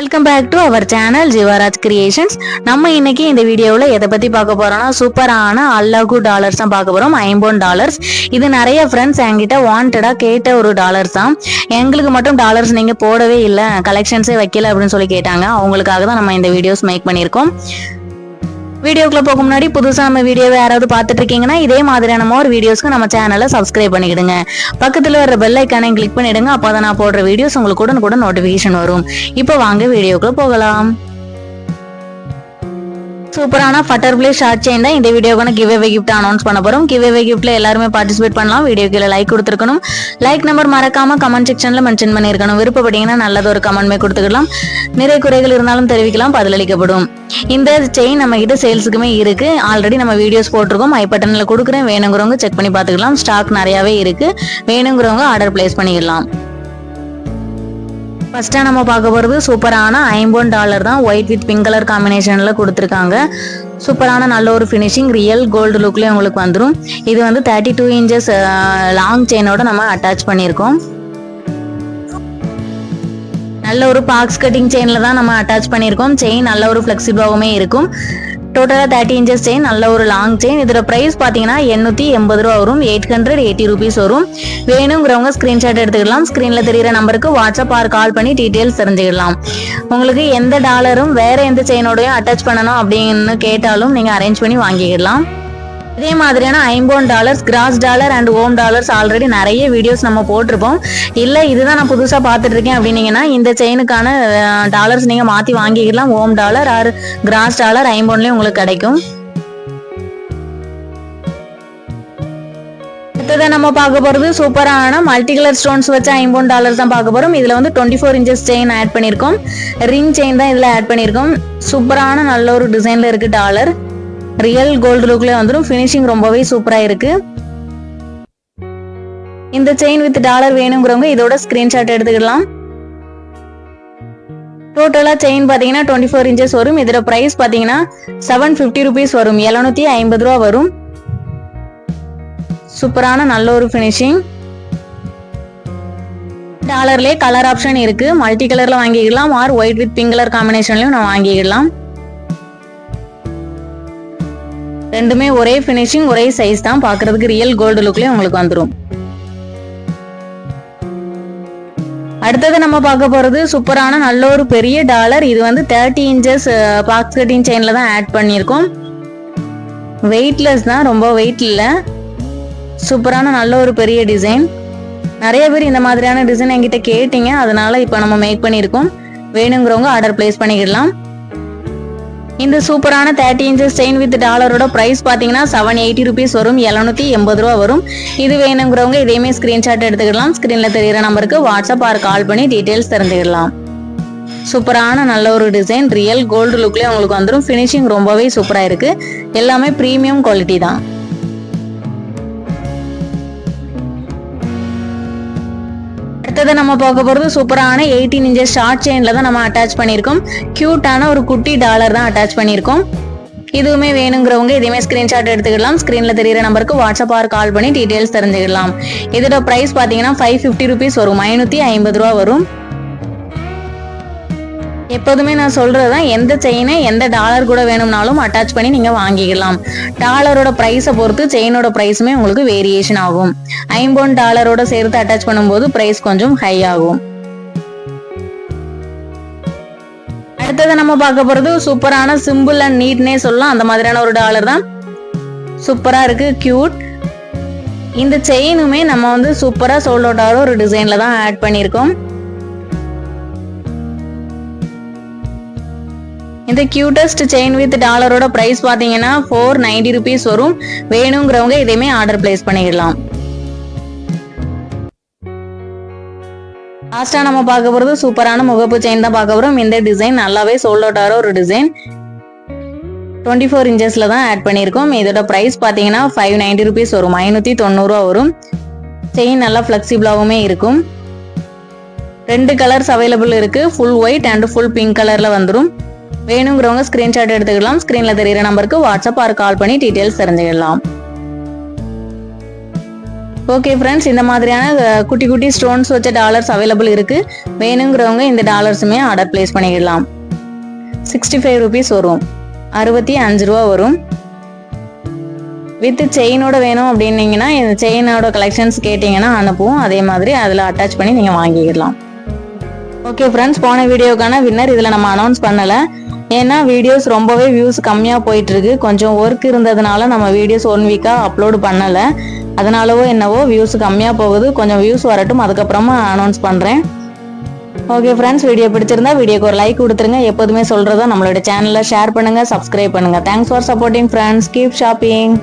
Welcome back to our channel Jeevaraj creations நம்ம இன்னைக்கு இந்த வீடியோவில் எதை பற்றி பார்க்க போகிறோம்னா சூப்பரான அல்லாகு டாலர்ஸ் தான் பார்க்க போகிறோம் ஐம்போன் டாலர்ஸ் இது நிறைய ஃப்ரெண்ட்ஸ் என்கிட்ட வாண்டடாக கேட்ட ஒரு டாலர்ஸ் தான். எங்களுக்கு மட்டும் டாலர்ஸ் நீங்கள் போடவே இல்லை கலெக்ஷன்ஸே வைக்கல அப்படின்னு சொல்லி கேட்டாங்க. அவங்களுக்காக தான் நம்ம இந்த வீடியோஸ் மேக் பண்ணியிருக்கோம். வீடியோக்குள்ள போக முன்னாடி புதுசாக நம்ம வீடியோவை யாராவது பார்த்துட்டு இருக்கீங்கன்னா இதே மாதிரியான ஒரு வீடியோஸ்க்கு நம்ம சேனலை சப்ஸ்கிரைப் பண்ணிக்கிடுங்க பக்கத்தில் வர பெல் ஐக்கானை கிளிக் பண்ணிடுங்க. அப்போ தான் நான் போடுற வீடியோஸ் உங்களுக்கு கூட கூட நோட்டிஃபிகேஷன் வரும். இப்போ வாங்க வீடியோக்குள்ள போகலாம். சூப்பரான பட்டர்ஃபிளை ஷார்ட் செயின் தான் இந்த வீடியோக்கான கிவ் அவே கிஃப்ட் அனௌன்ஸ் பண்ண போறோம். கிவ் அவே கிஃப்ட்ல எல்லாருமே பார்ட்டிசிபேட் பண்ணலாம். வீடியோ கீழே லைக் கொடுத்துருக்கணும். லைக் நம்பர் மறக்காம கமெண்ட் செக்ஷன்ல மென்ஷன் பண்ணிருக்கணும் விருப்பப்பட்டீங்கன்னா நல்லது ஒரு கமெண்ட்மே கொடுத்துக்கலாம். நிறை குறைகள் இருந்தாலும் தெரிவிக்கலாம். பதிலளிக்கப்படும் இந்த செயின் நம்ம கிட்ட சேல்ஸுக்குமே இருக்கு. ஆல்ரெடி நம்ம வீடியோஸ் போட்டிருக்கோம். ஐ பட்டன்ல கொடுக்குறேன். வேணுங்கிறவங்க செக் பண்ணி பார்த்துக்கலாம். ஸ்டாக் நிறையாவே இருக்கு. வேணுங்கிறவங்க ஆர்டர் பிளேஸ் பண்ணிக்கலாம் ஃபர்ஸ்ட்டாக நம்ம பார்க்க போகிறது சூப்பரான ஐம்போன் டாலர் தான். ஒயிட் வித் பிங்க் கலர் காம்பினேஷனில் கொடுத்துருக்காங்க. சூப்பரான நல்ல ஒரு ஃபினிஷிங் ரியல் கோல்டு லுக்லேயே உங்களுக்கு வந்துடும் இது வந்து தேர்ட்டி டூ இன்ச்சஸ் லாங் செயினோட நம்ம அட்டாச் பண்ணியிருக்கோம். நல்ல ஒரு பாக்ஸ் கட்டிங் செயினில் தான் நம்ம அட்டாச் பண்ணியிருக்கோம். செயின் நல்ல ஒரு ஃப்ளெக்சிபிளாகவுமே இருக்கும். டோட்டலாக தேர்ட்டி இன்ச்சஸ் செயின் நல்ல ஒரு லாங் செயின் இதோட ப்ரைஸ் பார்த்தீங்கன்னா எண்ணூற்றி எண்பது ரூபா வரும். எயிட் ஹண்ட்ரட் எயிட்டி ருபீஸ் வரும். வேணுங்கிறவங்க ஸ்க்ரீன்ஷாட் எடுத்துக்கலாம். ஸ்க்ரீனில் தெரிகிற நம்பருக்கு வாட்ஸ்அப் ஆர் கால் பண்ணி டீட்டெயில்ஸ் தெரிஞ்சுக்கலாம். உங்களுக்கு எந்த டாலரும் வேற எந்த செயினோடையும் அட்டாச் பண்ணணும் அப்படின்னு கேட்டாலும் நீங்கள் அரேஞ்ச் பண்ணி வாங்கிக்கலாம். இதே மாதிரியான ஐம்போன் dollars cross dollar and Om dollars already நிறைய வீடியோஸ் நம்ம போட்டிருப்போம். இல்லை இதுதான் நான் புதுசாக பார்த்துட்டு இருக்கேன் அப்படின்னீங்கன்னா இந்த செயினுக்கான டாலர்ஸ் நீங்கள் மாற்றி வாங்கிக்கலாம் Om dollar or cross dollar ஐம்போன்லேயும் உங்களுக்கு கிடைக்கும். அடுத்ததை நம்ம பார்க்க போகிறது சூப்பரான மல்டி கலர் ஸ்டோன்ஸ் வச்சு ஐம்போன் டாலர்ஸ் தான் பார்க்க போகிறோம் இதில் வந்து twenty four inches chain add பண்ணியிருக்கோம். ரிங் செயின் தான் இதில் ஆட் பண்ணியிருக்கோம். சூப்பரான நல்ல ஒரு டிசைனில் இருக்குது டாலர் ரியல் கோல்டு லுக்ல வந்துடும் ஃபினிஷிங் ரொம்பவே சூப்பராக இருக்கு. இந்த செயின் வித் டாலர் வேணுங்கிறவங்க இதோட ஸ்கிரீன்ஷாட் எடுத்துக்கலாம் டோட்டலா செயின் பாத்தீங்கன்னா டுவெண்ட்டி ஃபோர் இன்ச்சஸ் வரும். இதோட பிரைஸ் பாத்தீங்கன்னா செவன் ஃபிஃப்டி ருபீஸ் வரும். எழுநூத்தி ஐம்பது ரூபா வரும். சூப்பரான நல்ல ஒரு ஃபினிஷிங் டாலர்லேயே கலர் ஆப்ஷன் இருக்கு. மல்டி கலர்ல வாங்கிக்கலாம் or white with pink colour காம்பினேஷன்லயும் நான் வாங்கிக்கலாம் ரெண்டுமே ஒரே ஃபினிஷிங் ஒரே சைஸ் தான் பார்க்கறதுக்கு ரியல் கோல்டு லுக்லயே உங்களுக்கு வந்துடும் அடுத்தது நம்ம பார்க்க போகிறது சூப்பரான நல்ல ஒரு பெரிய டாலர் இது வந்து தேர்ட்டி இன்ச்சஸ் பாக்ஸ் கட்டிங் செயினில் தான் ஆட் பண்ணியிருக்கோம். வெயிட்லெஸ் தான் ரொம்ப வெயிட் இல்லை. சூப்பரான நல்ல ஒரு பெரிய டிசைன் நிறைய பேர் இந்த மாதிரியான டிசைன் என்கிட்ட கேட்டீங்க. அதனால இப்போ நம்ம மேக் பண்ணியிருக்கோம். வேணுங்கிறவங்க ஆர்டர் பிளேஸ் பண்ணிக்கிடலாம். இந்த சூப்பரான தேர்ட்டி இன்ச்சஸ் செயின் வித் டாலரோட ப்ரைஸ் பார்த்தீங்கன்னா செவன் எயிட்டி ருபீஸ் வரும் எழுநூத்தி எண்பது ரூபா வரும். இது வேணுங்கிறவங்க இதையுமே ஸ்க்ரீன்ஷாட் எடுத்துக்கலாம் ஸ்க்ரீனில் தெரியிற நம்பருக்கு வாட்ஸ்அப் ஆர் கால் பண்ணி டீட்டெயில்ஸ் தெரிஞ்சுக்கலாம் சூப்பரான நல்ல ஒரு டிசைன் ரியல் கோல்டு லுக்லேயே உங்களுக்கு வந்துடும் ஃபினிஷிங் ரொம்பவே சூப்பராக இருக்கு. எல்லாமே ப்ரீமியம் குவாலிட்டி தான். அடுத்தது நம்ம பார்க்க போகிறது சூப்பரான எயிட்டீன் இன்ச்சஸ் ஷார்ட் செயினில் தான் நம்ம அட்டாச் பண்ணியிருக்கோம். க்யூட்டான ஒரு குட்டி டாலர் தான் அட்டாச் பண்ணியிருக்கோம். இதுவுமே வேணுங்கிறவங்க இதையுமே ஸ்க்ரீன்ஷாட் எடுத்துக்கலாம் ஸ்க்ரீனில் தெரியிற நம்பருக்கு வாட்ஸ்அப் ஆர் கால் பண்ணி டீட்டெயில்ஸ் தெரிஞ்சுக்கலாம் இதோட ப்ரைஸ் பார்த்தீங்கன்னா ஃபைவ் ஃபிஃப்டி ருபீஸ் வரும். ஐநூற்றி ஐம்பது ரூபா வரும். எப்போதுமே நான் சொல்கிறது தான் எந்த செயினை எந்த டாலர் கூட வேணும்னாலும் அட்டாச் பண்ணி நீங்கள் வாங்கிக்கலாம். டாலரோட ப்ரைஸை பொறுத்து செயினோட ப்ரைஸுமே உங்களுக்கு வேரியேஷன் ஆகும். ஐம்போன் டாலரோட சேர்த்து அட்டாச் பண்ணும்போது ப்ரைஸ் கொஞ்சம் ஹை ஆகும். அடுத்தது நம்ம பார்க்க போகிறது சூப்பரான சிம்பிள் அண்ட் நீட்னே சொல்லலாம். அந்த மாதிரியான ஒரு டாலர் தான். சூப்பராக இருக்கு கியூட் இந்த செயினுமே நம்ம வந்து சூப்பராக சோல்ட் ஒரு டிசைனில் தான் ஆட் பண்ணியிருக்கோம். இந்த கியூட்டஸ்ட் செயின் வித் டாலரோட ப்ரைஸ் பார்த்தீங்கன்னா ஃபோர் நைன்டி ருபீஸ் வரும். வேணுங்கிறவங்க இதையுமே ஆர்டர் பிளேஸ் பண்ணிடலாம். லாஸ்ட்டாக நம்ம பார்க்க போகிறது சூப்பரான முகப்பு செயின் தான் பார்க்க போகிறோம் இந்த டிசைன் நல்லாவே சோல்ட் அவுட் ஆகிற ஒரு டிசைன் டுவெண்ட்டி ஃபோர் இன்ச்சஸில் தான் ஆட் பண்ணியிருக்கோம். இதோட ப்ரைஸ் பார்த்தீங்கன்னா ஃபைவ் நைன்டி ருபீஸ் வரும். ஐநூற்றி தொண்ணூறுரூவா வரும். செயின் நல்லா ஃப்ளெக்சிபிளாகவுமே இருக்கும். ரெண்டு கலர்ஸ் அவைலபிள் இருக்குது full white and full pink கலரில் வந்துடும் வேணுங்கிறவங்க ஸ்க்ரீன்ஷாட் எடுத்துக்கலாம். ஸ்க்ரீனில் தெரியுற நம்பருக்கு வாட்ஸ்அப் ஆர் கால் பண்ணி டீட்டெயில்ஸ் தெரிஞ்சுக்கலாம். ஓகே ஃப்ரெண்ட்ஸ் இந்த மாதிரியான குட்டி குட்டி ஸ்டோன்ஸ் வச்ச டாலர்ஸ் அவைலபிள் இருக்கு. வேணுங்கிறவங்க இந்த டாலர்ஸுமே ஆர்டர் பிளேஸ் பண்ணிக்கலாம். சிக்ஸ்டி ஃபைவ் ருபீஸ் வரும். அறுபத்தி அஞ்சு ரூபா வரும். வித் செயினோட வேணும் அப்படின்னீங்கன்னா இந்த செயினோட கலெக்ஷன்ஸ் கேட்டிங்கன்னா அனுப்புவோம். அதே மாதிரி அதில் அட்டாச் பண்ணி நீங்கள் வாங்கிக்கலாம். ஓகே ஃப்ரெண்ட்ஸ் போன வீடியோக்கான வின்னர் இதில் நம்ம அனௌன்ஸ் பண்ணலை. ஏன்னா வீடியோஸ் ரொம்பவே வியூஸ் கம்மியாக போயிட்டு இருக்கு கொஞ்சம் ஒர்க் இருந்ததுனால நம்ம வீடியோஸ் ஒன் வீக்காக அப்லோடு பண்ணலை. அதனாலவோ என்னவோ வியூஸ் கம்மியாக போகுது. கொஞ்சம் வியூஸ் வரட்டும். அதுக்கப்புறமா அனௌன்ஸ் பண்ணுறேன் ஓகே ஃப்ரெண்ட்ஸ் வீடியோ பிடிச்சிருந்தா வீடியோக்கு ஒரு லைக் கொடுத்துருங்க. எப்போதுமே சொல்கிறதா நம்மளோட சேனலில் ஷேர் பண்ணுங்கள் சப்ஸ்கிரைப் பண்ணுங்கள் thanks for supporting friends keep shopping